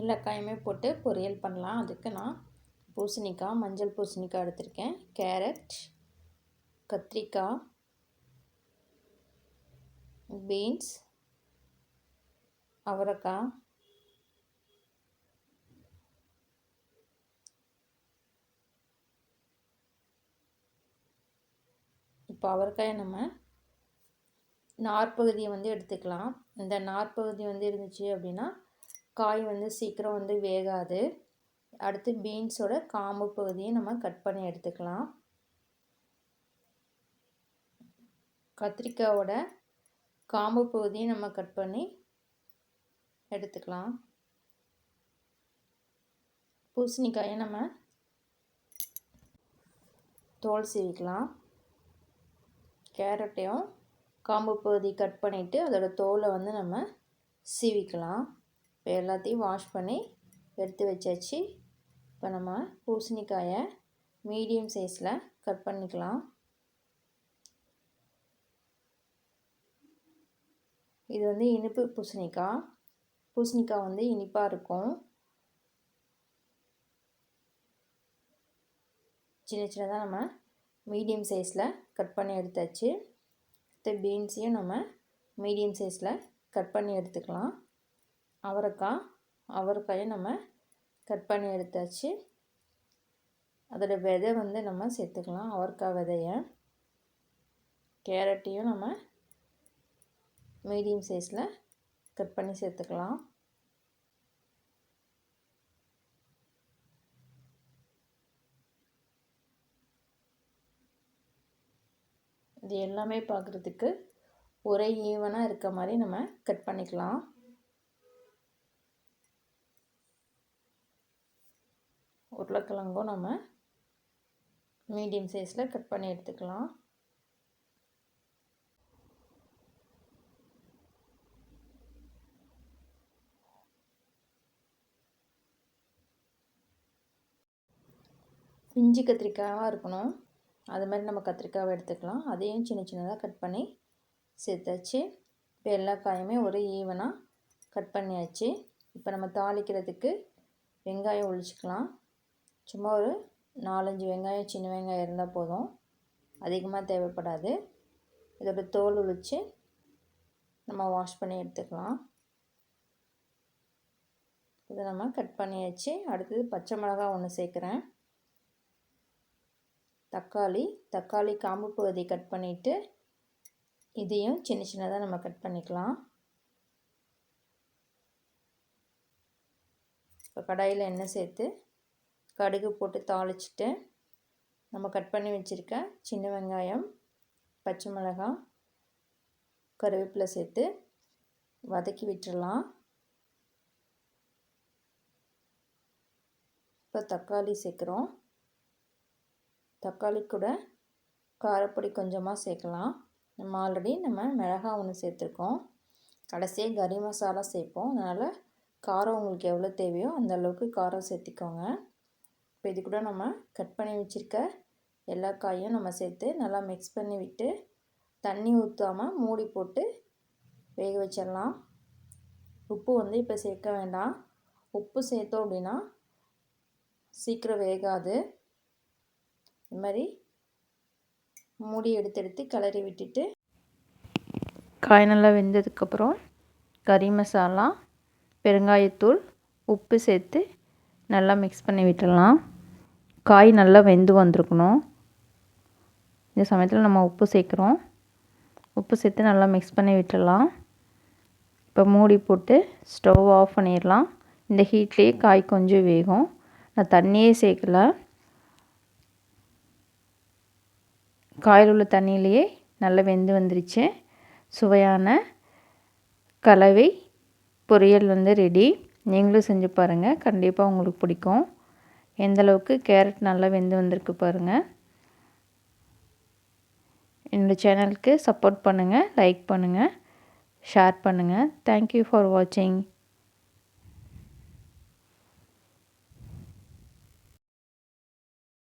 எல்லா காயுமே போட்டு பொரியல் பண்ணலாம். அதுக்கு நான் பூசணிக்காய் மஞ்சள் பூசணிக்காய் எடுத்திருக்கேன். கேரட் கத்திரிக்காய் பீன்ஸ் அவரைக்காய் இப்போ அவரைக்காயை நம்ம நாற்பகுதியை வந்து எடுத்துக்கலாம். இந்த நாற்பகுதி வந்து இருந்துச்சு அப்படின்னா காய் வந்து சீக்கிரம் வந்து வேகாது. அடுத்து பீன்ஸோட காம்பு பகுதியை நம்ம கட் பண்ணி எடுத்துக்கலாம். கத்திரிக்காயோட காம்பு பகுதியை நம்ம கட் பண்ணி எடுத்துக்கலாம். பூசணிக்காயை நம்ம தோல் சீவிக்கலாம். கேரட்டையும் காம்பு பகுதி கட் பண்ணிவிட்டு அதோடய தோலை வந்து நம்ம சீவிக்கலாம். இப்போ எல்லாத்தையும் வாஷ் பண்ணி எடுத்து வச்சாச்சு. இப்போ நம்ம பூசணிக்காயை மீடியம் சைஸில் கட் பண்ணிக்கலாம். இது வந்து இனிப்பு பூசணிக்காய். பூசணிக்காய் வந்து இனிப்பாக இருக்கும். சின்ன சின்னதாக நம்ம மீடியம் சைஸில் கட் பண்ணி எடுத்தாச்சு. அடுத்த பீன்ஸையும் நம்ம மீடியம் சைஸில் கட் பண்ணி எடுத்துக்கலாம். அவரைக்காய் அவரைக்காயை நம்ம கட் பண்ணி எடுத்தாச்சு. அதோட விதை வந்து நம்ம சேர்த்துக்கலாம். அவரைக்காய் விதையை. கேரட்டையும் நம்ம மீடியம் சைஸில் கட் பண்ணி சேர்த்துக்கலாம். இது எல்லாமே பார்க்குறதுக்கு ஒரே ஈவனாக இருக்க மாதிரி நம்ம கட் பண்ணிக்கலாம். உருளைக்கிழங்கும் நம்ம மீடியம் சைஸில் கட் பண்ணி எடுத்துக்கலாம். பிஞ்சு கத்திரிக்காயாக இருக்கணும். அது மாதிரி நம்ம கத்திரிக்காவை எடுத்துக்கலாம். அதையும் சின்ன சின்னதாக கட் பண்ணி சேர்த்தாச்சு. இப்போ எல்லா காயுமே ஒரு ஈவனாக கட் பண்ணியாச்சு. இப்போ நம்ம தாளிக்கிறதுக்கு வெங்காயம் ஒழிச்சிக்கலாம். சும்மா ஒரு நாலஞ்சு வெங்காயம் சின்ன வெங்காயம் இருந்தால் போதும். அதிகமாக தேவைப்படாது. இதோட தோல் உழிச்சு நம்ம வாஷ் பண்ணி எடுத்துக்கலாம். இதை நம்ம கட் பண்ணியாச்சு. அடுத்தது பச்சை மிளகா ஒன்று சேர்க்குறேன். தக்காளி தக்காளி காம்பு பகுதி கட் பண்ணிவிட்டு இதையும் சின்ன சின்னதாக நம்ம கட் பண்ணிக்கலாம். இப்போ கடாயில் எண்ணெய் சேர்த்து கடுகு போட்டு தாளிச்சிட்டு நம்ம கட் பண்ணி வச்சுருக்க சின்ன வெங்காயம் பச்சை மிளகாய் கருவேப்பிலை சேர்த்து வதக்கி விட்டுடலாம் இப்போ தக்காளி சேர்க்குறோம். தக்காளி கூட காரப்பொடி கொஞ்சமாக சேர்க்கலாம். நம்ம ஆல்ரெடி நம்ம மிளகா ஒன்று சேர்த்துருக்கோம். கடைசியாக கறி மசாலா சேர்ப்போம். அதனால் காரம் உங்களுக்கு எவ்வளோ தேவையோ அந்த அளவுக்கு காரம் சேர்த்திக்கோங்க. இப்போ இது கூட நம்ம கட் பண்ணி வச்சுருக்க எல்லா காயும் நம்ம சேர்த்து நல்லா மிக்ஸ் பண்ணி விட்டு தண்ணி ஊற்றாமல் மூடி போட்டு வேக வச்சிடலாம். உப்பு வந்து இப்போ சேர்க்க வேண்டாம். உப்பு சேர்த்தோம் அப்படின்னா சீக்கிரம் வேகாது. இது மாதிரி மூடி எடுத்து எடுத்து கிளறி விட்டுட்டு காய் நல்லா வெந்ததுக்கப்புறம் கறி மசாலா பெருங்காயத்தூள் உப்பு சேர்த்து நல்லா மிக்ஸ் பண்ணி விட்டுடலாம். காய் நல்லா வெந்து வந்திருக்கணும். இந்த சமயத்தில் நம்ம உப்பு சேர்க்குறோம். உப்பு சேர்த்து நல்லா மிக்ஸ் பண்ணி விட்டுடலாம். இப்போ மூடி போட்டு ஸ்டவ் ஆஃப் பண்ணிடலாம். இந்த ஹீட்லேயே காய் கொஞ்சம் வேகும். நான் தண்ணியே சேர்க்கல. காயில் உள்ள தண்ணியிலையே நல்லா வெந்து வந்துருச்சு. சுவையான கலவை பொரியல் வந்து ரெடி நீங்களும் செஞ்சு பாருங்கள் கண்டிப்பாக உங்களுக்கு பிடிக்கும். எந்தளவுக்கு கேரட் நல்லா வெந்து வந்திருக்கு பாருங்கள் என்னோடய சேனலுக்கு சப்போர்ட் பண்ணுங்கள் லைக் பண்ணுங்கள் ஷேர் பண்ணுங்கள் தேங்க்யூ ஃபார் வாட்சிங்